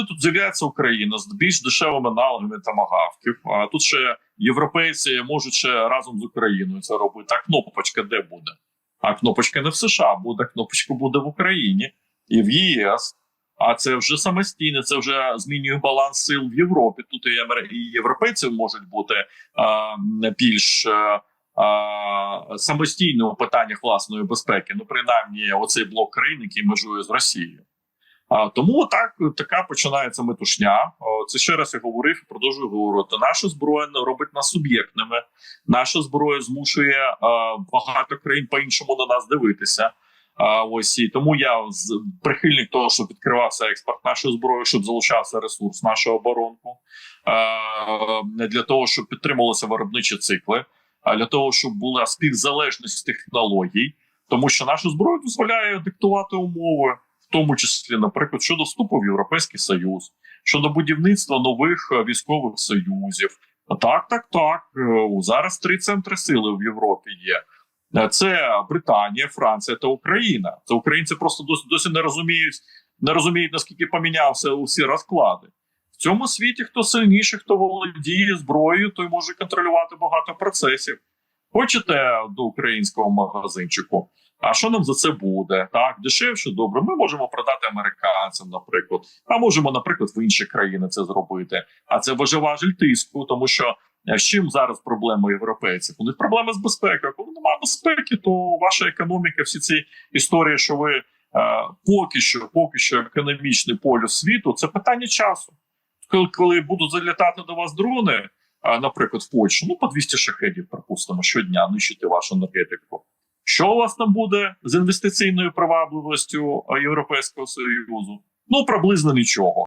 тут з'являється Україна з більш дешевими аналогами тамагавків, а тут ще європейці можуть ще разом з Україною це робити. А кнопочка де буде? А кнопочка не в США буде, кнопочка буде в Україні і в ЄС. А це вже самостійно, це вже змінює баланс сил в Європі. Тут і, європейці можуть бути а, більш а, самостійно у питаннях власної безпеки. Ну, принаймні, оцей блок країн, який межує з Росією. А, тому так така починається метушня. Це ще раз я говорив і продовжую говорити. Наша зброя не робить нас суб'єктними. Наша зброя змушує багато країн по-іншому на нас дивитися. А, ось і тому я прихильник того, щоб відкривався експорт нашої зброї, щоб залучався ресурс нашого оборонку, для того, щоб підтримувалися виробничі цикли, а для того, щоб була співзалежність технологій, тому що наша зброя дозволяє диктувати умови тому числі, наприклад, щодо вступу в Європейський Союз, щодо будівництва нових е, військових союзів. Так, так, так. Е, Зараз три центри сили в Європі є. Е, Це Британія, Франція та Україна. Це українці просто досі досі не розуміють, не розуміють наскільки помінявся усі розклади. В цьому світі хто сильніший, хто володіє зброєю, той може контролювати багато процесів. Хочете до українського магазинчику? А що нам за це буде? Так, дешевше, добре. Ми можемо продати американцям, наприклад, а можемо, наприклад, в інші країни це зробити. А це важель тиску, тому що е, з чим зараз проблема європейців? У них проблема з безпекою. Коли немає безпеки, то ваша економіка, всі ці історії, що ви е, поки що, поки що економічний полюс світу, це питання часу. Коли, будуть залітати до вас дрони, а, наприклад, в Польщу, ну по 200 шахедів, припустимо, щодня нищити вашу енергетику. Що вас там буде з інвестиційною привабливістю Європейського Союзу? Ну приблизно нічого.